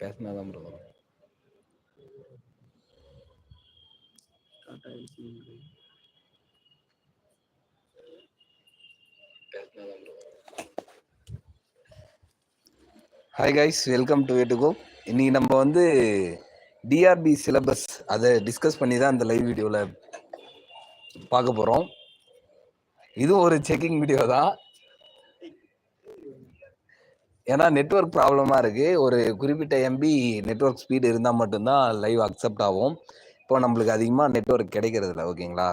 பேசினாதான் bro hi guys welcome to to go இன்னைக்கு நம்ம வந்து டிஆர்பி சிலபஸ் அதை டிஸ்கஸ் பண்ணி தான் இந்த லைவ் வீடியோவில் பார்க்க போகிறோம் இதுவும் ஒரு செக்கிங் வீடியோ தான். ஏன்னா நெட்ஒர்க் ப்ராப்ளமாக இருக்குது ஒரு குறிப்பிட்ட எம்பி நெட்ஒர்க் ஸ்பீடு இருந்தால் மட்டும்தான் லைவ் அக்செப்ட் ஆகும். இப்போ நம்மளுக்கு அதிகமாக நெட்ஒர்க் கிடைக்கிறதில்ல ஓகேங்களா?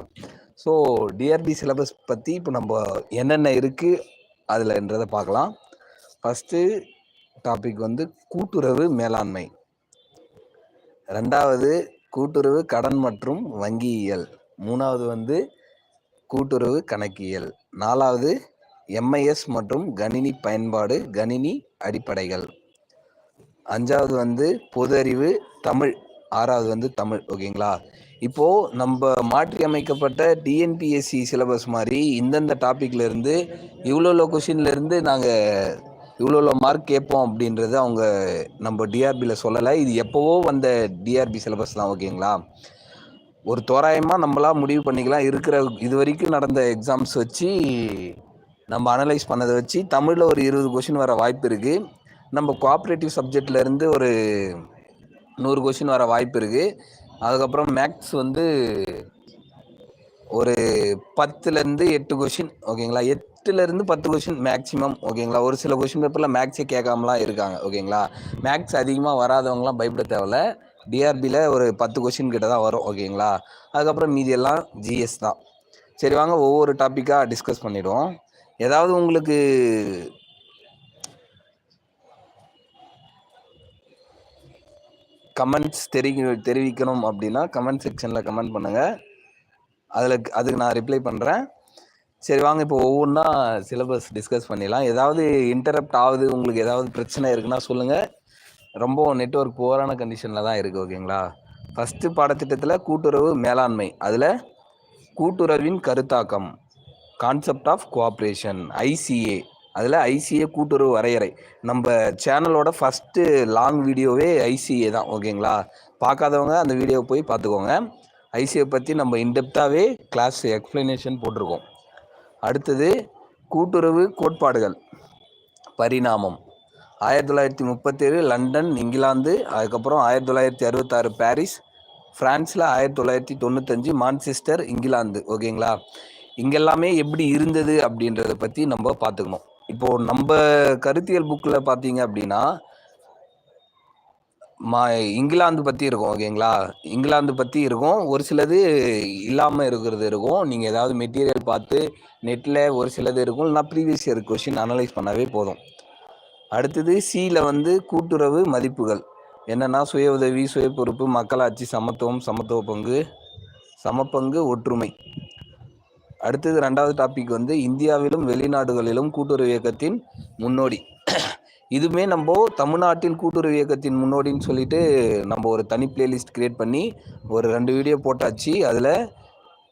ஸோ டிஆர்பி சிலபஸ் பற்றி இப்போ நம்ம என்னென்ன இருக்குது அதில்ன்றதை பார்க்கலாம். ஃபஸ்ட்டு டாபிக் வந்து கூட்டுறவு மேலாண்மை. ரெண்டாவது கூட்டுறவு கடன் மற்றும் வங்கியியல். மூணாவது வந்து கூட்டுறவு கணக்கியல். நாலாவது எம்ஐஎஸ் மற்றும் கணினி பயன்பாடு கணினி அடிப்படைகள். அஞ்சாவது வந்து பொது அறிவு தமிழ். ஆறாவது வந்து தமிழ் ஓகேங்களா? இப்போ நம்ம மாற்றி அமைக்கப்பட்ட டிஎன்பிஎஸ்சி சிலபஸ் மாதிரி இந்தந்த டாபிக்ல இருந்து இவ்வளோ கொஷின்ல இருந்து நாங்கள் இவ்வளோ மார்க் கேட்போம் அப்படின்றது அவங்க நம்ம டிஆர்பியில் சொல்லலை. இது எப்போவோ வந்த டிஆர்பி சிலபஸ் தான் ஓகேங்களா? ஒரு தோராயமாக நம்மளா முடிவு பண்ணிக்கலாம். இருக்கிற இது வரைக்கும் நடந்த எக்ஸாம்ஸ் வச்சு நம்ம அனலைஸ் பண்ணதை வச்சு தமிழில் ஒரு இருபது கொஷின் வர வாய்ப்பு இருக்குது நம்ம கோஆப்ரேட்டிவ் சப்ஜெக்ட்லேருந்து ஒரு நூறு கொஷின் வர வாய்ப்பு இருக்குது அதுக்கப்புறம் மேக்ஸ் வந்து ஒரு பத்துலேருந்து எட்டு கொஷின் ஓகேங்களா எட்டுலேருந்து பத்து கொஷின் மேக்ஸிமம் ஓகேங்களா ஒரு சில கொஷின் பேப்பரில் மேக்ஸே கேட்காமலாம் இருக்காங்க ஓகேங்களா மேக்ஸ் அதிகமாக வராதவங்களாம் பயப்பட தேவையில்ல. டிஆர்பியில் ஒரு பத்து கொஷின் கிட்ட தான் வரும் ஓகேங்களா அதுக்கப்புறம் மீதி எல்லாம் ஜிஎஸ் தான். சரி வாங்க ஒவ்வொரு டாப்பிக்காக டிஸ்கஸ் பண்ணிவிடுவோம் ஏதாவது உங்களுக்கு கமெண்ட்ஸ் தெரி தெரிவிக்கணும் அப்படின்னா கமெண்ட் செக்ஷனில் கமெண்ட் பண்ணுங்கள் அதில் அதுக்கு நான் ரிப்ளை பண்ணுறேன் சரி வாங்க இப்போ ஒவ்வொன்றா சிலபஸ் டிஸ்கஸ் பண்ணிடலாம். ஏதாவது இன்டரப்ட் ஆகுது உங்களுக்கு ஏதாவது பிரச்சனை இருக்குன்னா சொல்லுங்கள் ரொம்ப நெட்ஒர்க் புவரான கண்டிஷனில் தான் இருக்குது ஓகேங்களா ஃபஸ்ட்டு பாடத்திட்டத்தில் கூட்டுறவு மேலாண்மை. அதில் கூட்டுறவின் கருத்தாக்கம். கான்செப்ட் ஆஃப் கோஆப்ரேஷன் ஐசிஏ அதில் ஐசிஏ கூட்டுறவு வரையறை. நம்ம சேனலோட ஃபஸ்ட்டு லாங் வீடியோவே ஐசிஏ தான் ஓகேங்களா? பார்க்காதவங்க அந்த வீடியோவை போய் பார்த்துக்கோங்க. ஐசிஏ பற்றி நம்ம இன்டெப்த்தாகவே கிளாஸ் எக்ஸ்ப்ளனேஷன் போட்டிருக்கோம். அடுத்தது கூட்டுறவு கோட்பாடுகள். பரிணாமம். ஆயிரத்தி தொள்ளாயிரத்தி முப்பத்தேழு லண்டன் இங்கிலாந்து அதுக்கப்புறம் ஆயிரத்தி தொள்ளாயிரத்தி அறுபத்தாறு பாரிஸ் ஃப்ரான்ஸில் ஆயிரத்தி தொள்ளாயிரத்தி தொண்ணூத்தஞ்சு மான்செஸ்டர் இங்கிலாந்து ஓகேங்களா? இங்கெல்லாமே எப்படி இருந்தது அப்படின்றத பற்றி நம்ம பார்த்துக்கணும் இப்போது நம்ம கருத்தியல் புக்கில் பார்த்தீங்க அப்படின்னா மா இங்கிலாந்து பற்றி இருக்கும் ஓகேங்களா இங்கிலாந்து பற்றி இருக்கும். ஒரு சிலது இல்லாமல் இருக்கிறது இருக்கும். நீங்கள் ஏதாவது மெட்டீரியல் பார்த்து நெட்டில் ஒரு சிலது இருக்கும். இல்லைனா ப்ரீவியஸ் இயர் கொஷின் அனலைஸ் பண்ணவே போதும். அடுத்தது சியில் வந்து கூட்டுறவு மதிப்புகள். என்னென்னா சுய உதவி சுய பொறுப்பு மக்களாட்சி சமத்துவம் சமத்துவ பங்கு சமப்பங்கு ஒற்றுமை. அடுத்தது ரெண்டாவது டாபிக் வந்து இந்தியாவிலும் வெளிநாடுகளிலும் கூட்டுறவு இயக்கத்தின் முன்னோடி. இதுவுமே நம்ம தமிழ்நாட்டில் கூட்டுறவு இயக்கத்தின் முன்னோடின்னு சொல்லிட்டு நம்ம ஒரு தனி பிளேலிஸ்ட் கிரியேட் பண்ணி ஒரு ரெண்டு வீடியோ போட்டாச்சு. அதில்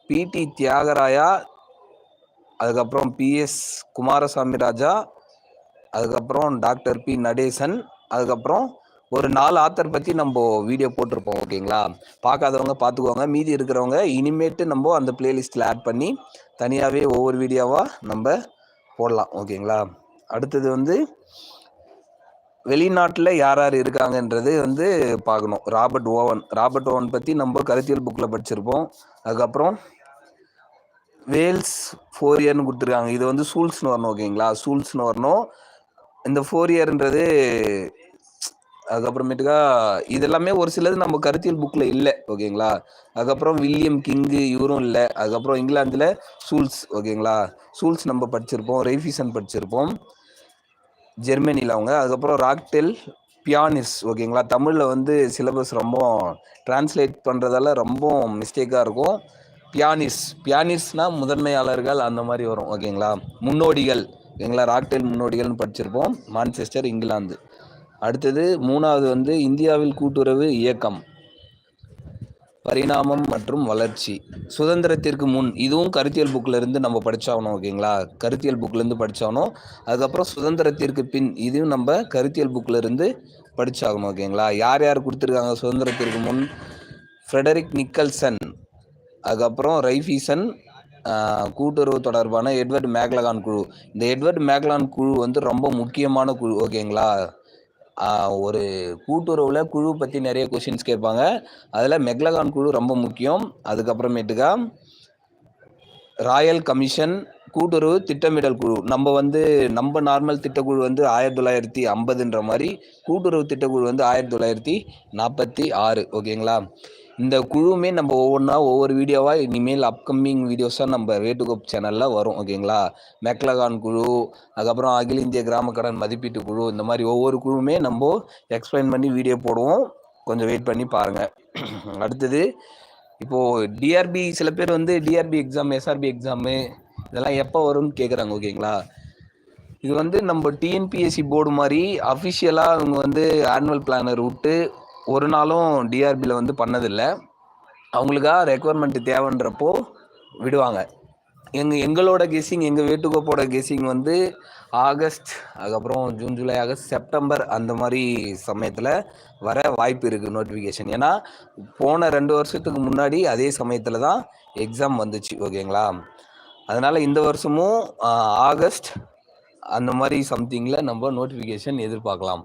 பிடி தியாகராயா அதுக்கப்புறம் பிஎஸ் குமாரசாமி ராஜா அதுக்கப்புறம் டாக்டர் பி நடேசன் அதுக்கப்புறம் ஒரு நாலு ஆத்தர் பற்றி நம்ம வீடியோ போட்டிருப்போம் ஓகேங்களா பார்க்காதவங்க பார்த்துக்கோங்க. மீதி இருக்கிறவங்க இனிமேட்டு நம்ம அந்த பிளேலிஸ்ட்டில் ஆட் பண்ணி தனியாகவே ஒவ்வொரு வீடியோவாக நம்ம போடலாம் ஓகேங்களா அடுத்தது வந்து வெளிநாட்டில் யார் யார் இருக்காங்கன்றது வந்து பார்க்கணும். Robert oven. ராபர்ட் ஓவன் பற்றி நம்ம கருத்தியல் புக்கில் படிச்சிருப்போம். அதுக்கப்புறம் வேல்ஸ் ஃபோர் இயர்னு கொடுத்துருக்காங்க. இது வந்து சூல்ஸ்னு வரணும் ஓகேங்களா சூல்ஸ்னு வரணும். இந்த ஃபோர் இயர்ன்றது அதுக்கப்புறமேட்டுக்கா இதெல்லாமே ஒரு சிலது நம்ம கருத்தியல் புக்கில் இல்லை ஓகேங்களா? அதுக்கப்புறம் வில்லியம் கிங்கு இவரும் இல்லை. அதுக்கப்புறம் இங்கிலாந்தில் சூல்ஸ் ஓகேங்களா? சூல்ஸ் நம்ம படிச்சிருப்போம் ரெய்ஃபிசன் படிச்சிருப்போம் ஜெர்மனியில் அவங்க. அதுக்கப்புறம் ராக்டெல் பியானிஸ் ஓகேங்களா? தமிழில் வந்து சிலபஸ் ரொம்ப டிரான்ஸ்லேட் பண்ணுறதால ரொம்ப மிஸ்டேக்காக இருக்கும். பியானிஸ் பியானிஸ்னால் முதன்மையாளர்கள் அந்த மாதிரி வரும் ஓகேங்களா? முன்னோடிகள் ஓகேங்களா? ராக்டெல் முன்னோடிகள்னு படிச்சிருப்போம் மான்செஸ்டர் இங்கிலாந்து. அடுத்தது மூணாவது வந்து இந்தியாவில் கூட்டுறவு இயக்கம் பரிணாமம் மற்றும் வளர்ச்சி. சுதந்திரத்திற்கு முன் இதுவும் கருத்தியல் புக்கில் இருந்து நம்ம படித்தாகணும் ஓகேங்களா கருத்தியல் புக்கிலேருந்து படித்தாகணும் அதுக்கப்புறம் சுதந்திரத்திற்கு பின் இதுவும் நம்ம கருத்தியல் புக்கில் இருந்து ஓகேங்களா யார் யார் கொடுத்துருக்காங்க சுதந்திரத்திற்கு முன்? ஃப்ரெடரிக் நிக்கல்சன் அதுக்கப்புறம் ரைஃபீசன் கூட்டுறவு தொடர்பான எட்வர்ட் மேக்லகான் குழு. இந்த எட்வர்ட் மேக்லான் குழு வந்து ரொம்ப முக்கியமான குழு ஓகேங்களா ஒரு கூட்டுறவுல குழு பற்றி நிறைய கொஷின்ஸ் கேட்பாங்க. அதில் மெக்லகான் குழு ரொம்ப முக்கியம். அதுக்கப்புறமேட்டுக்கா ராயல் கமிஷன் கூட்டுறவு திட்டமிடல் குழு. நம்ம வந்து நம்ம நார்மல் திட்டக்குழு வந்து ஆயிரத்தி தொள்ளாயிரத்தி ஐம்பதுன்ற மாதிரி கூட்டுறவு திட்டக்குழு வந்து ஆயிரத்தி தொள்ளாயிரத்தி நாற்பத்தி ஆறு ஓகேங்களா இந்த குழுவுமே நம்ம ஒவ்வொன்றா ஒவ்வொரு வீடியோவாக இனிமேல் அப்கமிங் வீடியோஸாக நம்ம வேட்டுகோப் சேனலில் வரும் ஓகேங்களா? மெக்லகான் குழு அதுக்கப்புறம் அகில இந்திய கிராம கடன் மதிப்பீட்டு குழு இந்த மாதிரி ஒவ்வொரு குழுவுமே நம்ம எக்ஸ்பிளைன் பண்ணி வீடியோ போடுவோம். கொஞ்சம் வெயிட் பண்ணி பாருங்கள் அடுத்தது இப்போது டிஆர்பி சில பேர் வந்து டிஆர்பி எக்ஸாம் எஸ்ஆர்பி எக்ஸாமு இதெல்லாம் எப்போ வரும்னு கேட்குறாங்க ஓகேங்களா? இது வந்து நம்ம டிஎன்பிஎஸ்சி போர்டு மாதிரி அஃபிஷியலாக அவங்க வந்து ஆனுவல் பிளானர் விட்டு ஒரு நாளும் டிஆர்பியில் வந்து பண்ணதில்லை. அவங்களுக்காக ரெக்குவயர்மெண்ட் தேவைன்றப்போ விடுவாங்க. எங்கள் எங்களோட கெஸிங் எங்கள் வீட்டுக்கோப்போட கெஸிங் வந்து ஆகஸ்ட் அதுக்கப்புறம் ஜூன் ஜூலை ஆகஸ்ட் செப்டம்பர் அந்த மாதிரி சமயத்தில் வர வாய்ப்பு இருக்குது நோட்டிஃபிகேஷன் ஏன்னா போன ரெண்டு வருஷத்துக்கு முன்னாடி அதே சமயத்தில் தான் எக்ஸாம் வந்துச்சு ஓகேங்களா? அதனால் இந்த வருஷமும் ஆகஸ்ட் அந்த மாதிரி சம்திங்கில் நம்ம நோட்டிஃபிகேஷன் எதிர்பார்க்கலாம்.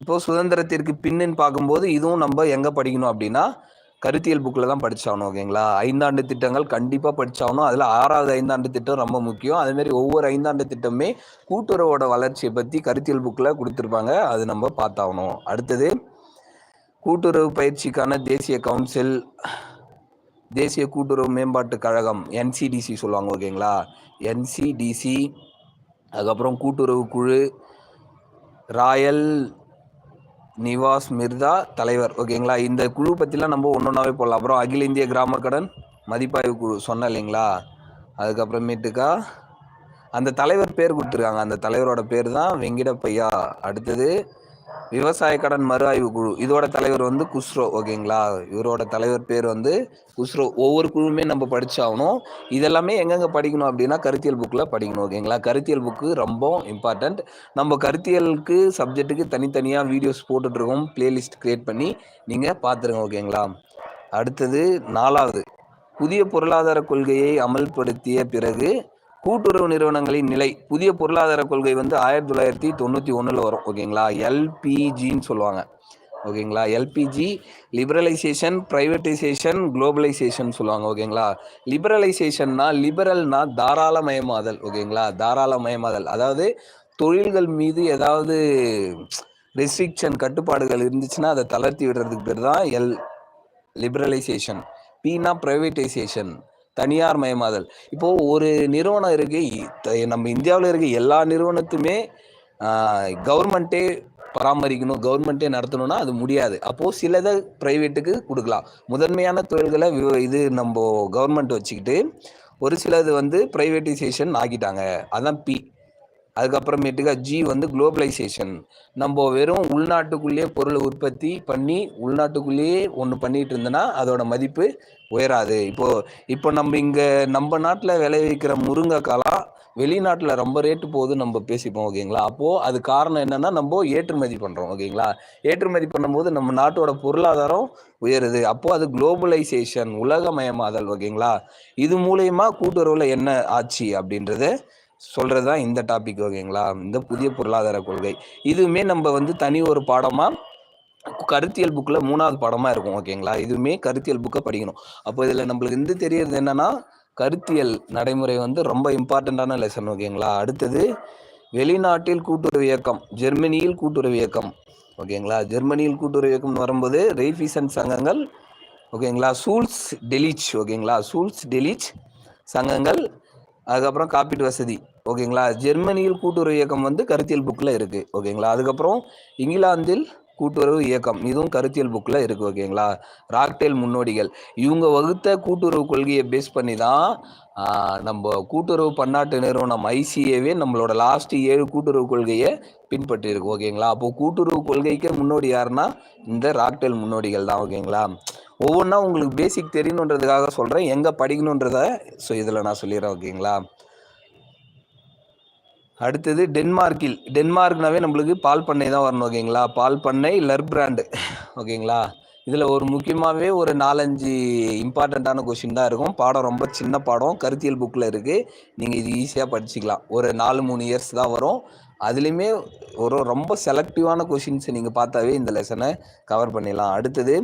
இப்போ சுதந்திரத்திற்கு பின்னுன்னு பார்க்கும்போது இதுவும் நம்ம எங்கே படிக்கணும் அப்படின்னா கருத்தியல் புக்கில் தான் படிச்சாகணும் ஓகேங்களா? ஐந்தாண்டு திட்டங்கள் கண்டிப்பாக படிச்சாகணும். அதில் ஆறாவது ஐந்தாண்டு திட்டம் ரொம்ப முக்கியம். அதுமாரி ஒவ்வொரு ஐந்தாண்டு திட்டமே கூட்டுறவோட வளர்ச்சியை பற்றி கருத்தியல் புக்கில் கொடுத்துருப்பாங்க. அது நம்ம பார்த்தாகணும். அடுத்தது கூட்டுறவு பயிற்சிக்கான தேசிய கவுன்சில் தேசிய கூட்டுறவு மேம்பாட்டு கழகம் என்சிடிசி சொல்லுவாங்க ஓகேங்களா? என்சிடிசி அதுக்கப்புறம் கூட்டுறவு குழு ராயல் நிவாஸ் மிர்தா தலைவர். ஓகேங்களா? இந்த குழு பற்றிலாம் நம்ம ஒன்றொன்றாவே போடலாம். அப்புறம் அகில இந்திய கிராம கடன் மதிப்பாய்வு குழு சொன்னேன் இல்லைங்களா? அதுக்கப்புறமேட்டுக்கா அந்த தலைவர் பேர் கொடுத்துருக்காங்க. அந்த தலைவரோட பேர் தான் வெங்கிடப்பையா அடுத்தது விவசாய கடன் மறு ஆய்வு குழு. இதோட தலைவர் வந்து குஸ்ரோ ஓகேங்களா? இவரோட தலைவர் பேர் வந்து குஸ்ரோ. ஒவ்வொரு குழுவுமே நம்ம படிச்சாகணும். இதெல்லாமே எங்கெங்கே படிக்கணும் அப்படின்னா கருத்தியல் புக்கில் படிக்கணும் ஓகேங்களா? கருத்தியல் புக்கு ரொம்ப இம்பார்ட்டண்ட் நம்ம கருத்தியலுக்கு சப்ஜெக்ட்டுக்கு தனித்தனியாக வீடியோஸ் போட்டுட்ருக்கோம். பிளேலிஸ்ட் க்ரியேட் பண்ணி நீங்கள் பார்த்துருங்க ஓகேங்களா? அடுத்தது நாலாவது. புதிய பொருளாதார கொள்கையை அமல்படுத்திய பிறகு கூட்டுறவு நிறுவனங்களின் நிலை. புதிய பொருளாதார கொள்கை வந்து ஆயிரத்தி தொள்ளாயிரத்தி தொண்ணூற்றி ஒன்றில் வரும். ஓகேங்களா எல்பிஜின்னு சொல்லுவாங்க. ஓகேங்களா எல்பிஜி லிபரலைசேஷன் ப்ரைவேட்டைசேஷன் குளோபலைசேஷன் சொல்லுவாங்க. ஓகேங்களா லிபரலைசேஷன்னா லிபரல்னா தாராளமயமாதல். ஓகேங்களா தாராளமயமாதல். அதாவது தொழில்கள் மீது ஏதாவது ரெஸ்ட்ரிக்ஷன் கட்டுப்பாடுகள் இருந்துச்சுன்னா அதை தளர்த்தி விடுறதுக்கு பேர் தான் எல் லிபரலைசேஷன் பீனா ப்ரைவேட்டைசேஷன் தனியார் மயமாதல். இப்போது ஒரு நிறுவனம் இருக்கு நம்ம இந்தியாவில் இருக்க எல்லா நிறுவனத்துமே கவர்மெண்ட்டே பராமரிக்கணும் கவர்மெண்ட்டே நடத்தணும்னா அது முடியாது. அப்போது சிலதை ப்ரைவேட்டுக்கு கொடுக்கலாம். முதன்மையான தொழில்களை இது நம்ம கவர்மெண்ட் வச்சுக்கிட்டு ஒரு சிலது வந்து ப்ரைவேட்டைசேஷன் ஆக்கிட்டாங்க. அதான் பி. அதுக்கப்புறமேட்டுக்கா ஜி வந்து குளோபலைசேஷன் நம்ம வெறும் உள்நாட்டுக்குள்ளேயே பொருளை உற்பத்தி பண்ணி உள்நாட்டுக்குள்ளேயே ஒன்று பண்ணிட்டு இருந்தோன்னா அதோட மதிப்பு உயராது. இப்போது இப்போ நம்ம இங்கே நம்ம நாட்டில் விளைவிக்கிற முருங்கைக்காலாம் வெளிநாட்டில் ரொம்ப ரேட்டு போகுது நம்ம பேசிப்போம் ஓகேங்களா? அப்போது அது காரணம் என்னென்னா நம்ம ஏற்றுமதி பண்ணுறோம் ஓகேங்களா? ஏற்றுமதி பண்ணும்போது நம்ம நாட்டோட பொருளாதாரம் உயருது. அப்போது அது குளோபலைசேஷன் உலகமயமாதல் ஓகேங்களா? இது மூலயமா கூட்டுறவில் என்ன ஆச்சு அப்படின்றது சொல்கிறது தான் இந்த டாபிக் ஓகேங்களா? இந்த புதிய பொருளாதார கொள்கை. இதுவுமே நம்ம வந்து தனி ஒரு பாடமாக கருத்தியல் புக்கில் மூணாவது பாடமாக இருக்கும் ஓகேங்களா? இதுவுமே கருத்தியல் புக்கை படிக்கணும். அப்போ இதில் நம்மளுக்கு வந்து தெரியறது என்னன்னா கருத்தியல் நடைமுறை வந்து ரொம்ப இம்பார்ட்டண்ட்டான லெசன் ஓகேங்களா? அடுத்தது வெளிநாட்டில் கூட்டுறவு இயக்கம் ஜெர்மனியில் கூட்டுறவு இயக்கம் ஓகேங்களா? ஜெர்மனியில் கூட்டுறவு இயக்கம்னு வரும்போது ரெய்ஃபிசன் சங்கங்கள் ஓகேங்களா? சூல்ஸ் டெலிச் ஓகேங்களா? சூல்ஸ் டெலிச் சங்கங்கள் அதுக்கப்புறம் காப்பீட்டு வசதி ஓகேங்களா? ஜெர்மனியில் கூட்டுறவு இயக்கம் வந்து கருத்தியல் புக்கில் இருக்குது ஓகேங்களா? அதுக்கப்புறம் இங்கிலாந்தில் கூட்டுறவு இயக்கம் இதுவும் கருத்தியல் புக்கில் இருக்குது ஓகேங்களா? ராக்டேல் முன்னோடிகள் இவங்க வகுத்த கூட்டுறவு கொள்கையை பேஸ் பண்ணி தான் நம்ம கூட்டுறவு பன்னாட்டு நிறுவனம் ஐசிஏவே நம்மளோட லாஸ்ட் ஏழு கூட்டுறவு கொள்கையை பின்பற்றிருக்கு ஓகேங்களா? அப்போது கூட்டுறவு கொள்கைக்கு முன்னோடி யாருன்னா இந்த ராக்டெல் முன்னோடிகள் தான் ஓகேங்களா? ஒவ்வொன்றா உங்களுக்கு பேசிக் தெரியணுன்றதுக்காக சொல்கிறேன் எங்கே படிக்கணுன்றத ஸோ இதில் நான் சொல்லிடுறேன் ஓகேங்களா? அடுத்தது டென்மார்க்கில். டென்மார்க்னாவே நம்மளுக்கு பால் பண்ணை தான் வரணும் ஓகேங்களா? பால் பண்ணை லர் பிராண்டு ஓகேங்களா? இதில் ஒரு முக்கியமாகவே ஒரு நாலஞ்சு இம்பார்ட்டண்ட்டான கொஷின் தான் இருக்கும். பாடம் ரொம்ப சின்ன பாடம் கருத்தியல் புக்கில் இருக்குது நீங்கள் இது ஈஸியாக படிச்சுக்கலாம். ஒரு நாலு மூணு இயர்ஸ் தான் வரும். அதுலேயுமே ஒரு ரொம்ப செலக்டிவான கொஷின்ஸை நீங்கள் பார்த்தாவே இந்த லெசனை கவர் பண்ணிடலாம். அடுத்தது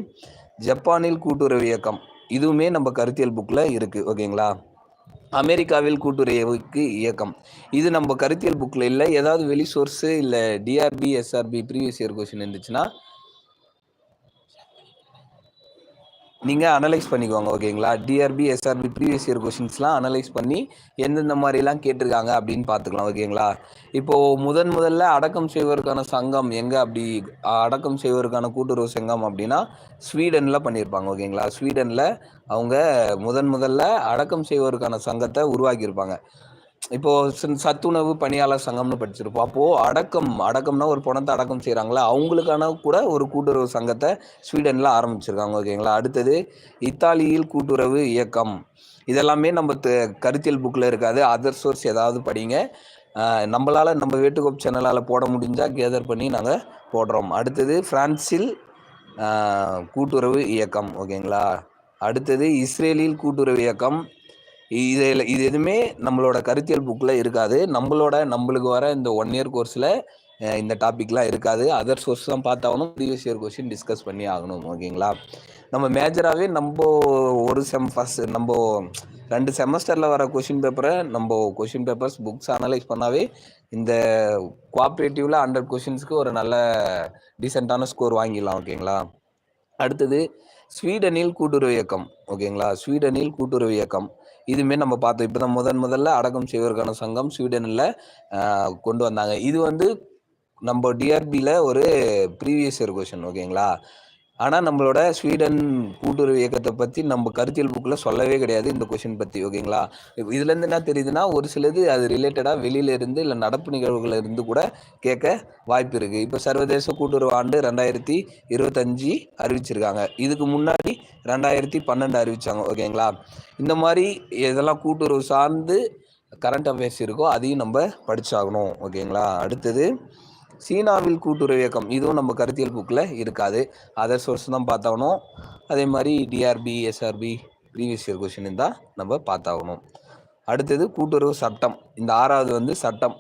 ஜப்பானில் கூட்டுறவு இயக்கம். இதுவுமே நம்ம கருத்தியல் புக்கில் இருக்குது ஓகேங்களா? அமெரிக்காவில் கூட்டுறவுக்கு இயக்கம். இது நம்ம கருத்தியல் புக்கில் இல்லை. ஏதாவது வெளி சோர்ஸு இல்லை TRB SRB previous year question இருந்துச்சுன்னா நீங்கள் அனலைஸ் பண்ணிக்கோங்க ஓகேங்களா டிஆர்பி எஸ்ஆர்பி ப்ரீவியஸ் இயர் கொஷின்ஸ்லாம் அனலைஸ் பண்ணி எந்தெந்த மாதிரிலாம் கேட்டிருக்காங்க அப்படின்னு பார்த்துக்கலாம் ஓகேங்களா இப்போது முதன் முதல்ல அடக்கம் செய்வதற்கான சங்கம் எங்கே அப்படி அடக்கம் செய்வதற்கான கூட்டுறவு சங்கம் அப்படின்னா ஸ்வீடனில் பண்ணியிருப்பாங்க ஓகேங்களா ஸ்வீடனில் அவங்க முதன் முதல்ல அடக்கம் செய்வதற்கான சங்கத்தை உருவாக்கியிருப்பாங்க. இப்போ சத்துணவு பணியாளர் சங்கம்னு படிச்சிருப்போம். அப்போ அடக்கம் அடக்கம்னா ஒரு பணத்தை அடக்கம் செய்கிறாங்களா அவங்களுக்கான கூட ஒரு கூட்டுறவு சங்கத்தை ஸ்வீடனில் ஆரம்பிச்சிருக்காங்க ஓகேங்களா? அடுத்தது இத்தாலியில் கூட்டுறவு இயக்கம். இதெல்லாமே நம்ம த- கருத்தியல் புக்கில் இருக்காது. அதர் சோர்ஸ் ஏதாவது படிங்க. நம்மளால் நம்ம வேட்டுக்கோப் சேனலால் போட முடிஞ்சால் கேதர் பண்ணி நாங்கள் போடுறோம். அடுத்தது பிரான்சில் கூட்டுறவு இயக்கம் ஓகேங்களா? அடுத்தது இஸ்ரேலில் கூட்டுறவு இயக்கம். இதில் இது எதுவுமே நம்மளோட கருத்தியல் புக்கில் இருக்காது. நம்மளோட நம்மளுக்கு வர இந்த ஒன் இயர் கோர்ஸில் இந்த டாபிக்லாம் இருக்காது. அதர் சோர்ஸ் தான் பார்த்தாகணும். ப்ரீவியஸ் இயர் கொஷின் டிஸ்கஸ் பண்ணி ஆகணும் ஓகேங்களா? நம்ம மேஜராகவே நம்ம ஒரு செம் ஃபஸ்ட் நம்ம ரெண்டு செமஸ்டரில் வர கொஷின் பேப்பரை நம்ம கொஷின் பேப்பர்ஸ் புக்ஸ் அனலைஸ் பண்ணாவே இந்த கோஆப்ரேட்டிவில் ஹண்ட்ரட் கொஷின்ஸ்க்கு ஒரு நல்ல டீசெண்டான ஸ்கோர் வாங்கிடலாம் ஓகேங்களா? அடுத்தது ஸ்வீடனில் கூட்டுறவு இயக்கம் ஓகேங்களா? ஸ்வீடனில் கூட்டுறவு இயக்கம். இதுவுமே நம்ம பார்த்தோம். இப்போ தான் முதன் முதல்ல அடக்கம் செய்வதற்கான சங்கம் ஸ்வீடனில் கொண்டு வந்தாங்க. இது வந்து நம்ம டிஆர்பியில் ஒரு ப்ரீவியஸ் இயர் கொஷின் ஓகேங்களா ஆனால் நம்மளோட ஸ்வீடன் கூட்டுறவு இயக்கத்தை பற்றி நம்ம கருத்தியல் புக்கில் சொல்லவே கிடையாது இந்த கொஷின் பற்றி ஓகேங்களா இதுலேருந்து என்ன தெரியுதுன்னா ஒரு சிலது அது ரிலேட்டடாக வெளியில இருந்து இல்லை நடப்பு நிகழ்வுகள் இருந்து கூட கேட்க வாய்ப்பு இருக்குது இப்போ சர்வதேச கூட்டுறவு ஆண்டு ரெண்டாயிரத்தி இருபத்தஞ்சி அறிவிச்சிருக்காங்க. இதுக்கு முன்னாடி ரெண்டாயிரத்தி பன்னெண்டு அறிவிச்சாங்க ஓகேங்களா இந்த மாதிரி இதெல்லாம் கூட்டுறவு சார்ந்து கரண்ட் அஃபேர்ஸ் இருக்கோ அதையும் நம்ம படிச்சாகணும் ஓகேங்களா அடுத்தது சீனாவில் கூட்டுறவு இயக்கம் இதுவும் நம்ம கருத்தியல் புக்கில் இருக்காது. அதர் சோர்ஸ் தான் பார்த்தாகணும். அதே மாதிரி TRB SRB previous year question தான் நம்ம பார்த்தாகணும். அடுத்தது கூட்டுறவு சட்டம். இந்த ஆறாவது வந்து சட்டம்.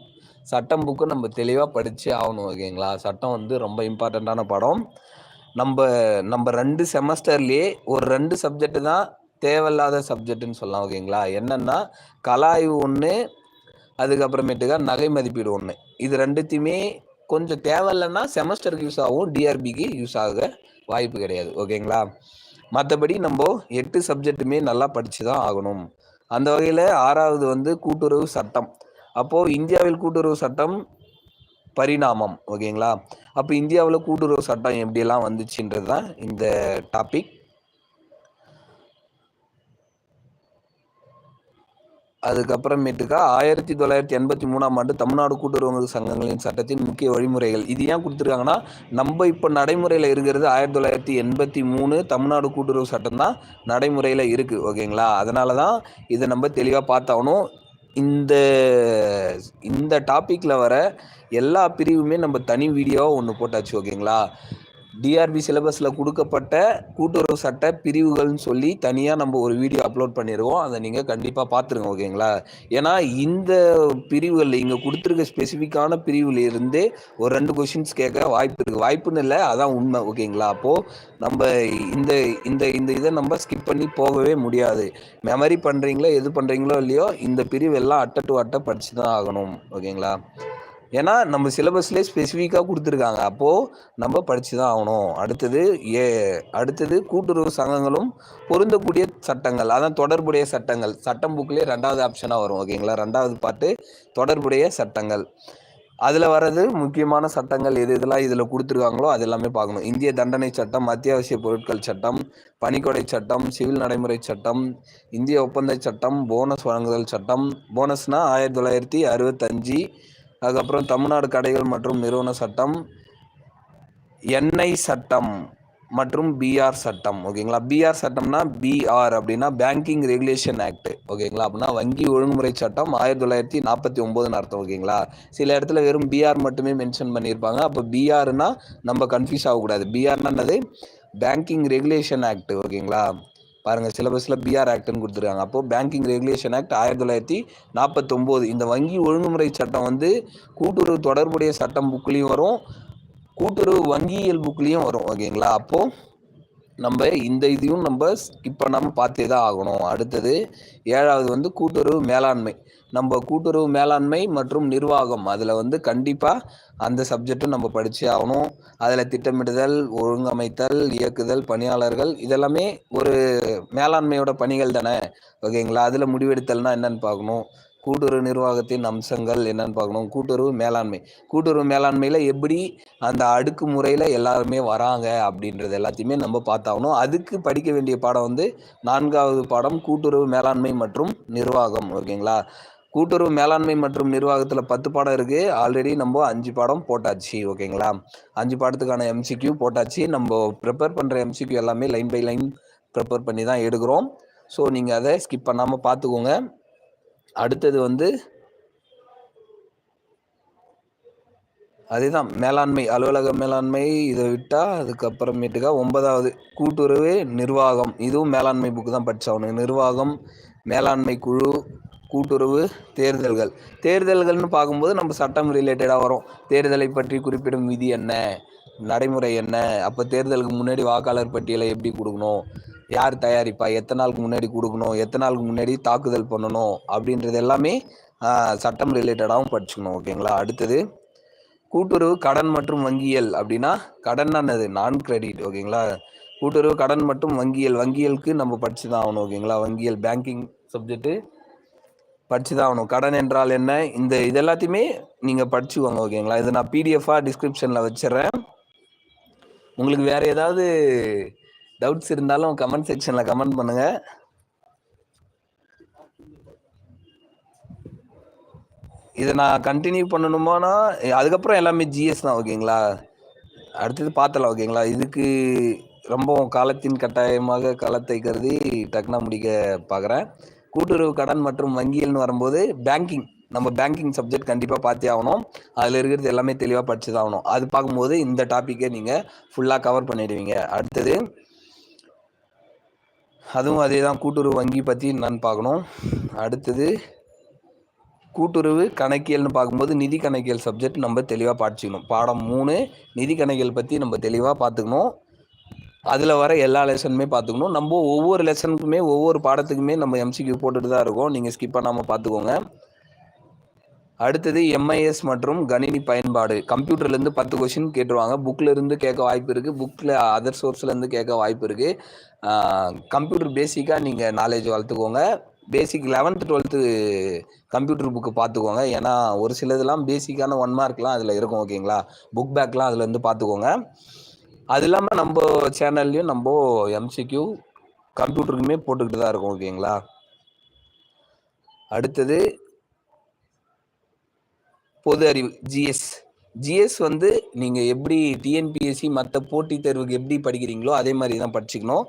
சட்டம் புக்கு நம்ம தெளிவாக படித்து ஆகணும் ஓகேங்களா? சட்டம் வந்து ரொம்ப இம்பார்ட்டண்ட்டான படம். நம்ம நம்ம ரெண்டு செமஸ்டர்லேயே ஒரு ரெண்டு சப்ஜெக்ட் தான் தேவையில்லாத சப்ஜெக்ட்னு சொல்லலாம் ஓகேங்களா? என்னென்னா கலாய்வு ஒன்று அதுக்கப்புறமேட்டுக்கா நகை மதிப்பீடு ஒன்று இது ரெண்டுத்தையுமே கொஞ்சம் தேவையில்லைன்னா செமஸ்டருக்கு யூஸ் ஆகும் டிஆர்பிக்கு யூஸ் ஆக வாய்ப்பு கிடையாது. ஓகேங்களா மற்றபடி நம்ம எட்டு சப்ஜெக்ட்டுமே நல்லா படித்து தான் ஆகணும். அந்த வகையில் ஆறாவது வந்து கூட்டுறவு சட்டம். அப்போது இந்தியாவில் கூட்டுறவு சட்டம் பரிணாமம். ஓகேங்களா அப்போ இந்தியாவில் கூட்டுறவு சட்டம் எப்படியெல்லாம் வந்துச்சுன்றது தான் இந்த டாபிக் அதுக்கப்புறமேட்டுக்கா ஆயிரத்தி தொள்ளாயிரத்தி எண்பத்தி மூணாம் ஆண்டு தமிழ்நாடு கூட்டுறவு சங்கங்களின் சட்டத்தின் முக்கிய வழிமுறைகள். இது ஏன் கொடுத்துருக்காங்கன்னா நம்ம இப்போ நடைமுறையில் இருக்கிறது ஆயிரத்தி தொள்ளாயிரத்தி எண்பத்தி மூணு தமிழ்நாடு கூட்டுறவு சட்டம் தான் நடைமுறையில் இருக்குது ஓகேங்களா? அதனால தான் இதை நம்ம தெளிவாக பார்த்தாகணும். இந்த இந்த டாப்பிக்கில் வர எல்லா பிரிவுமே நம்ம தனி வீடியோவாக ஒன்று போட்டாச்சு ஓகேங்களா? டிஆர்பி சிலபஸில் கொடுக்கப்பட்ட கூட்டுறவு சட்ட பிரிவுகள்னு சொல்லி தனியாக நம்ம ஒரு வீடியோ அப்லோட் பண்ணிடுவோம் அதை நீங்கள் கண்டிப்பாக பார்த்துருங்க ஓகேங்களா? ஏன்னா இந்த பிரிவுகளில் இங்கே கொடுத்துருக்க ஸ்பெசிஃபிக்கான பிரிவுல இருந்தே ஒரு ரெண்டு கொஷின்ஸ் கேட்க வாய்ப்பு இருக்குது வாய்ப்புன்னு இல்லை அதான் உண்மை ஓகேங்களா? அப்போது நம்ம இந்த இந்த இந்த இதை நம்ம ஸ்கிப் பண்ணி போகவே முடியாது. மெமரி பண்ணுறீங்களோ எது பண்ணுறீங்களோ இல்லையோ இந்த பிரிவு எல்லாம் அட்டை டு அட்டை படித்து தான் ஆகணும் ஓகேங்களா? ஏன்னா நம்ம சிலபஸ்லேயே ஸ்பெசிஃபிக்காக கொடுத்துருக்காங்க. அப்போது நம்ம படித்து தான் ஆகணும். அடுத்தது ஏ அடுத்தது கூட்டுறவு சங்கங்களும் பொருந்தக்கூடிய சட்டங்கள். அதான் தொடர்புடைய சட்டங்கள். சட்டம் புக்லேயே ரெண்டாவது ஆப்ஷனாக வரும் ஓகேங்களா ரெண்டாவது பாட்டு தொடர்புடைய சட்டங்கள். அதில் வர்றது முக்கியமான சட்டங்கள் எது இதெல்லாம் இதில் கொடுத்துருக்காங்களோ அது எல்லாமே பார்க்கணும். இந்திய தண்டனை சட்டம் அத்தியாவசிய பொருட்கள் சட்டம் பணிக்கொடை சட்டம் சிவில் நடைமுறை சட்டம் இந்திய ஒப்பந்த சட்டம் போனஸ் வழங்குதல் சட்டம். போனஸ்னால் ஆயிரத்தி தொள்ளாயிரத்தி அறுபத்தஞ்சு அதுக்கப்புறம் தமிழ்நாடு கடைகள் மற்றும் நிறுவன சட்டம் எண்ணெய் சட்டம் மற்றும் பிஆர் சட்டம் ஓகேங்களா? பிஆர் சட்டம்னா பிஆர் அப்படின்னா பேங்கிங் ரெகுலேஷன் ஆக்ட் ஓகேங்களா? அப்படின்னா வங்கி ஒழுங்குமுறை சட்டம் ஆயிரத்தி தொள்ளாயிரத்தி நாற்பத்தி ஒம்போதுன்னு அர்த்தம் ஓகேங்களா? சில இடத்துல வெறும் பிஆர் மட்டுமே மென்ஷன் பண்ணியிருப்பாங்க. அப்போ பிஆர்னா நம்ம கன்ஃபியூஸ் ஆகக்கூடாது. பிஆர்னது பேங்கிங் ரெகுலேஷன் ஆக்ட் ஓகேங்களா? பாருங்கள் சிலபஸில் பிஆர் ஆக்ட்னு கொடுத்துருக்காங்க. அப்போது பேங்கிங் ரெகுலேஷன் ஆக்ட் ஆயிரத்தி தொள்ளாயிரத்தி நாற்பத்தொம்போது. இந்த வங்கி ஒழுங்குமுறை சட்டம் வந்து கூட்டுறவு தொடர்புடைய சட்டம் புக்லேயும் வரும். கூட்டுறவு வங்கியியல் புக்லேயும் வரும். ஓகேங்களா அப்போது நம்ம இந்த இதையும் நம்ம ஸ்கிப் பண்ணாமல் பார்த்தே தான் ஆகணும். அடுத்தது ஏழாவது வந்து கூட்டுறவு மேலாண்மை. நம்ம கூட்டுறவு மேலாண்மை மற்றும் நிர்வாகம். அதில் வந்து கண்டிப்பாக அந்த சப்ஜெக்டும் நம்ம படித்தே ஆகணும். அதில் திட்டமிடுதல் ஒழுங்கமைத்தல் இயக்குதல் பணியாளர்கள் இதெல்லாமே ஒரு மேலாண்மையோட பணிகள் தானே? ஓகேங்களா? அதில் முடிவெடுத்தல்னா என்னன்னு பார்க்கணும். கூட்டுறவு நிர்வாகத்தின் அம்சங்கள் என்னன்னு பார்க்கணும். கூட்டுறவு மேலாண்மை. கூட்டுறவு மேலாண்மையில் எப்படி அந்த அடுக்கு முறையில் எல்லாருமே வராங்க அப்படின்றது எல்லாத்தையுமே நம்ம பார்த்தாகணும். அதுக்கு படிக்க வேண்டிய பாடம் வந்து நான்காவது பாடம் கூட்டுறவு மேலாண்மை மற்றும் நிர்வாகம். ஓகேங்களா? கூட்டுறவு மேலாண்மை மற்றும் நிர்வாகத்தில் பத்து பாடம் இருக்குது ஆல்ரெடி நம்ம அஞ்சு பாடம் போட்டாச்சு. ஓகேங்களா? அஞ்சு பாடத்துக்கான எம்சிக்யூ போட்டாச்சு. நம்ம ப்ரிப்பேர் பண்ணுற எம்சிக்யூ எல்லாமே லைன் பை லைன் ப்ரிப்பேர் பண்ணி தான் எடுக்கிறோம். ஸோ நீங்கள் அதை ஸ்கிப் பண்ணாமல் பார்த்துக்கோங்க. அடுத்தது வந்து அதுதான் மேலாண்மை அலுவலக மேலாண்மை இதை விட்டால் அதுக்கப்புறமேட்டுக்கா ஒன்பதாவது கூட்டுறவு நிர்வாகம். இதுவும் மேலாண்மை புக்கு தான் படித்தாகணும் நிர்வாகம் மேலாண்மை குழு கூட்டுறவு தேர்தல்கள். தேர்தல்கள்னு பார்க்கும்போது நம்ம சட்டம் ரிலேட்டடாக வரும். தேர்தலை பற்றி குறிப்பிடும் விதி என்ன? நடைமுறை என்ன? அப்போ தேர்தலுக்கு முன்னாடி வாக்காளர் பட்டியலை எப்படி கொடுக்கணும்? யார் தயாரிப்பா? எத்தனை நாளுக்கு முன்னாடி கொடுக்கணும்? எத்தனை நாளுக்கு முன்னாடி தாக்குதல் பண்ணணும்? அப்படின்றது எல்லாமே சட்டம் ரிலேட்டடாகவும் படிச்சுக்கணும் ஓகேங்களா? அடுத்தது கூட்டுறவு கடன் மற்றும் வங்கியல் அப்படின்னா கடன் என்னது நான் கிரெடிட் ஓகேங்களா? கூட்டுறவு கடன் மற்றும் வங்கியல். வங்கியலுக்கு நம்ம படிச்சு தான் ஆகணும் ஓகேங்களா? வங்கியல் பேங்கிங் சப்ஜெக்ட்டு படிச்சு தான் ஆகணும். கடன் என்றால் என்ன? இந்த இது எல்லாத்தையுமே நீங்கள் படிச்சுக்கோங்க ஓகேங்களா? இதை நான் பிடிஎஃபாக டிஸ்கிரிப்ஷனில் வச்சிடுறேன். உங்களுக்கு வேறு ஏதாவது டவுட்ஸ் இருந்தாலும் கமெண்ட் செக்ஷனில் கமெண்ட் பண்ணுங்கள் இதை நான் கண்டினியூ பண்ணணுமானா அதுக்கப்புறம் எல்லாமே ஜிஎஸ் தான் ஓகேங்களா அடுத்தது பார்த்தலாம் ஓகேங்களா இதுக்கு ரொம்ப காலத்தின் கட்டாயமாக காலத்தை கருதி டக்குனா முடிக்க பார்க்குறேன். கூட்டுறவு கடன் மற்றும் வங்கியல்னு வரும்போது பேங்கிங் நம்ம பேங்கிங் சப்ஜெக்ட் கண்டிப்பாக பார்த்தே ஆகணும். அதில் இருக்கிறது எல்லாமே தெளிவாக படிச்சு தான் ஆகணும். அது பார்க்கும்போது இந்த டாப்பிக்கை நீங்கள் ஃபுல்லாக கவர் பண்ணிடுவீங்க. அடுத்தது அதுவும் அதே தான் கூட்டுறவு வங்கி பற்றி நான் பார்க்கணும். அடுத்தது கூட்டுறவு கணக்கியல்னு பார்க்கும்போது நிதி கணக்கியல் சப்ஜெக்ட் நம்ம தெளிவாக படிச்சுக்கணும் பாடம் மூணு நிதி கணக்கியல் பற்றி நம்ம தெளிவாக பார்த்துக்கணும். அதில் வர எல்லா லெசனுமே பார்த்துக்கணும். நம்ம ஒவ்வொரு லெசனுக்குமே ஒவ்வொரு பாடத்துக்குமே நம்ம எம்சிக்யூ போட்டுட்டு தான் இருக்கோம். நீங்கள் ஸ்கிப் பண்ணாமல் பார்த்துக்கோங்க. அடுத்தது எம்ஐஎஸ் மற்றும் கணினி பயன்பாடு. கம்ப்யூட்டர்லேருந்து பத்து கொஷின் கேட்டுருவாங்க. புக்கில் இருந்து கேட்க வாய்ப்பு இருக்குது புக்கில் அதர் சோர்ஸ்லேருந்து கேட்க வாய்ப்பு இருக்குது கம்ப்யூட்டர் பேசிக்காக நீங்கள் knowledge வளர்த்துக்கோங்க. Basic eleventh twelfth computer book பார்த்துக்கோங்க ஏன்னா ஒரு சிலதெல்லாம் பேசிக்கான ஒன் மார்க்லாம் அதில் இருக்கும் ஓகேங்களா புக் பேக்லாம் அதில் இருந்து பார்த்துக்கோங்க அது இல்லாமல் நம்ம சேனல்லையும் நம்ம எம்சிக்யூ கம்ப்யூட்டருக்குமே போட்டுக்கிட்டு தான் இருக்கும் ஓகேங்களா அடுத்தது பொது அறிவு ஜிஎஸ் ஜிஎஸ் வந்து நீங்கள் எப்படி டிஎன்பிஎஸ்சி மற்ற போட்டித் தேர்வுக்கு எப்படி படிக்கிறீங்களோ அதே மாதிரி தான் படிச்சுக்கணும்.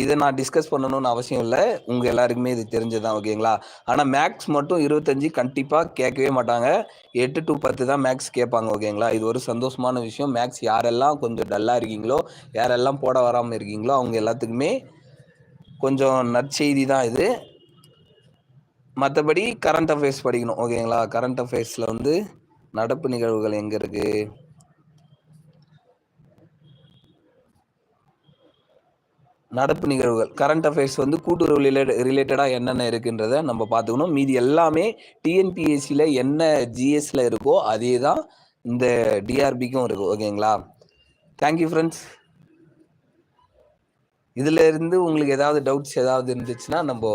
இதை நான் டிஸ்கஸ் பண்ணணும்னு அவசியம் இல்லை. உங்கள் எல்லாருக்குமே இது தெரிஞ்சதுதான் ஓகேங்களா ஆனால் மேக்ஸ் மட்டும் இருபத்தஞ்சி கண்டிப்பாக கேட்கவே மாட்டாங்க. எட்டு டு பத்து தான் மேக்ஸ் கேட்பாங்க ஓகேங்களா இது ஒரு சந்தோஷமான விஷயம். மேக்ஸ் யாரெல்லாம் கொஞ்சம் டல்லாக இருக்கீங்களோ யாரெல்லாம் போட வராமல் இருக்கீங்களோ அவங்க எல்லாத்துக்குமே கொஞ்சம் நற்செய்தி தான் இது. மற்றபடி கரண்ட் அஃபேர்ஸ் படிக்கணும் ஓகேங்களா கரண்ட் அஃபேர்ஸில் வந்து நடப்பு நிகழ்வுகள் எங்கே இருக்குது நடப்பு நிகழ்வுகள் கரண்ட் அஃபேர்ஸ் வந்து கூட்டுறவு ரிலேட் ரிலேட்டடாக என்னென்ன இருக்குன்றத நம்ம பார்த்துக்கணும். மீதி எல்லாமே டிஎன்பிஎஸ்சியில் என்ன ஜிஎஸ்ல இருக்கோ அதே தான் இந்த டிஆர்பிக்கும் இருக்கும் ஓகேங்களா தேங்க்யூ ஃப்ரெண்ட்ஸ் இதில் இருந்து உங்களுக்கு ஏதாவது டவுட்ஸ் ஏதாவது இருந்துச்சுன்னா நம்ம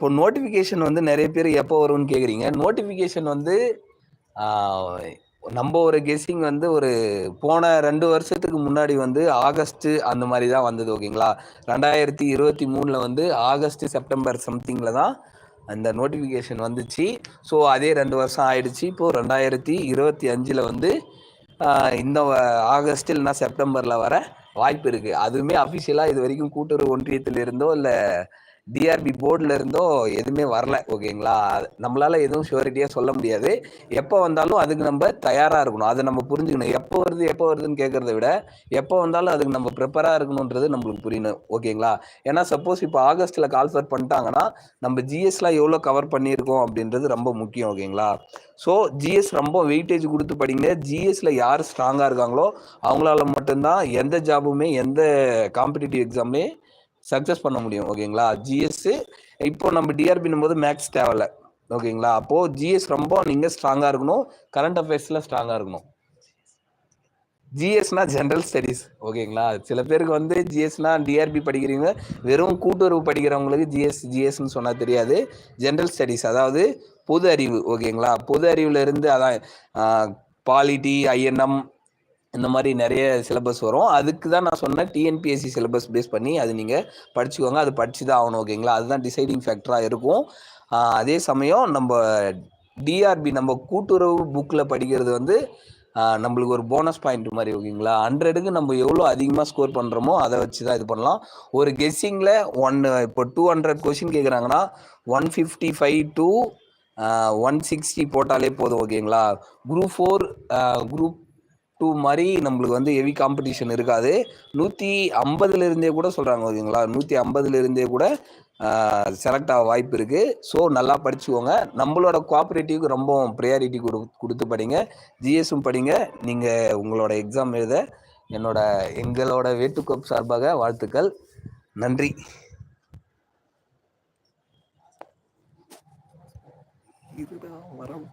இப்போ நோட்டிஃபிகேஷன் வந்து நிறைய பேர் எப்போ வரும்னு கேட்குறீங்க நோட்டிஃபிகேஷன் வந்து நம்ம ஒரு கெஸ்ஸிங் வந்து ஒரு போன ரெண்டு வருஷத்துக்கு முன்னாடி வந்து ஆகஸ்ட் அந்த மாதிரி தான் வந்தது ஓகேங்களா ரெண்டாயிரத்தி இருபத்தி மூணில் வந்து ஆகஸ்ட் செப்டம்பர் சம்திங்கில் தான் அந்த நோட்டிஃபிகேஷன் வந்துச்சு. ஸோ அதே ரெண்டு வருஷம் ஆயிடுச்சு. இப்போது ரெண்டாயிரத்தி இருபத்தி அஞ்சில் வந்து இந்த ஆகஸ்ட் இல்லைன்னா செப்டம்பரில் வர வாய்ப்பு இருக்குது அதுவுமே அஃபிஷியலாக இது வரைக்கும் கூட்டுறவு ஒன்றியத்தில் இருந்தோ இல்லை டிஆர்பி போர்டில் இருந்தோ எதுவுமே வரல ஓகேங்களா? நம்மளால் நம்மளால எதுவும் ஷுவரிட்டியாக சொல்ல முடியாது. எப்போ வந்தாலும் அதுக்கு நம்ம தயாராக இருக்கணும். அதை நம்ம புரிஞ்சுக்கணும். எப்போ வருது எப்போ வருதுன்னு கேட்குறத விட எப்போ வந்தாலும் அதுக்கு நம்ம ப்ரிப்பராக இருக்கணுன்றது நம்மளுக்கு புரியணும் ஓகேங்களா? ஏன்னா சப்போஸ் இப்போ ஆகஸ்ட்டில் கால்ஃபர் பண்ணிட்டாங்கன்னா நம்ம ஜிஎஸ்லாம் எவ்வளோ கவர் பண்ணியிருக்கோம் அப்படின்றது ரொம்ப முக்கியம் ஓகேங்களா? ஸோ ஜிஎஸ் ரொம்ப வெயிட்டேஜ் கொடுத்து படிங்க. ஜிஎஸ்ல யார் ஸ்ட்ராங்காக இருக்காங்களோ அவங்களால மட்டும்தான் எந்த ஜாபுமே எந்த காம்படிட்டிவ் எக்ஸாம்லேயே சக்ஸஸ் பண்ண முடியும் ஓகேங்களா ஜிஎஸ் இப்போ நம்ம டிஆர்பின்னும் போது மேக்ஸ் தேவையில்ல ஓகேங்களா அப்போது ஜிஎஸ் ரொம்ப நீங்கள் ஸ்ட்ராங்காக இருக்கணும் கரண்ட் அஃபேர்ஸில் ஸ்ட்ராங்காக இருக்கணும். ஜிஎஸ்னா ஜென்ரல் ஸ்டடீஸ் ஓகேங்களா சில பேருக்கு வந்து ஜிஎஸ்னா டிஆர்பி படிக்கிறீங்க வெறும் கூட்டுறவு படிக்கிறவங்களுக்கு ஜிஎஸ் ஜிஎஸ்ன்னு சொன்னால் தெரியாது. ஜென்ரல் ஸ்டடிஸ் அதாவது பொது அறிவு ஓகேங்களா பொது அறிவுல இருந்து அதான் பாலிட்டி ஐஎன்எம் இந்த மாதிரி நிறைய சிலபஸ் வரும். அதுக்கு தான் நான் சொன்னேன் டிஎன்பிஎஸ்சி சிலபஸ் பேஸ் பண்ணி அது நீங்கள் படிச்சுக்கோங்க. அது படிச்சு தான் ஆகணும் ஓகேங்களா அதுதான் டிசைடிங் ஃபேக்டராக இருக்கும். அதே சமயம் நம்ம டிஆர்பி நம்ம கூட்டுறவு புக்கில் படிக்கிறது வந்து நம்மளுக்கு ஒரு போனஸ் பாயிண்ட் மாதிரி ஓகேங்களா ஹண்ட்ரடுக்கு நம்ம எவ்வளோ அதிகமாக ஸ்கோர் பண்ணுறோமோ அதை வச்சு தான் இது பண்ணலாம். ஒரு கெஸ்ஸிங்கில் ஒன்று இப்போ டூ ஹண்ட்ரட் கொஷின் கேட்குறாங்கன்னா one fifty five two one sixty போட்டாலே போதும் ஓகேங்களா குரூப் ஃபோர் குரூப் டூ மாதிரி நம்மளுக்கு வந்து ஹெவி காம்படிஷன் இருக்காது. நூற்றி ஐம்பதுலேருந்தே கூட சொல்கிறாங்க ஓகேங்களா நூற்றி ஐம்பதுலேருந்தே கூட செலக்ட் ஆக வாய்ப்பு இருக்குது ஸோ நல்லா படிச்சுக்கோங்க. நம்மளோட கோஆப்ரேட்டிவ்க்கு ரொம்ப ப்ரையாரிட்டி கொடு கொடுத்து படிங்க. ஜிஎஸும் படிங்க. நீங்கள் உங்களோட எக்ஸாம் எழுத என்னோட எங்களோட வேட்டுக்கோப் சார்பாக வாழ்த்துக்கள். நன்றி. இதுதான் வரம்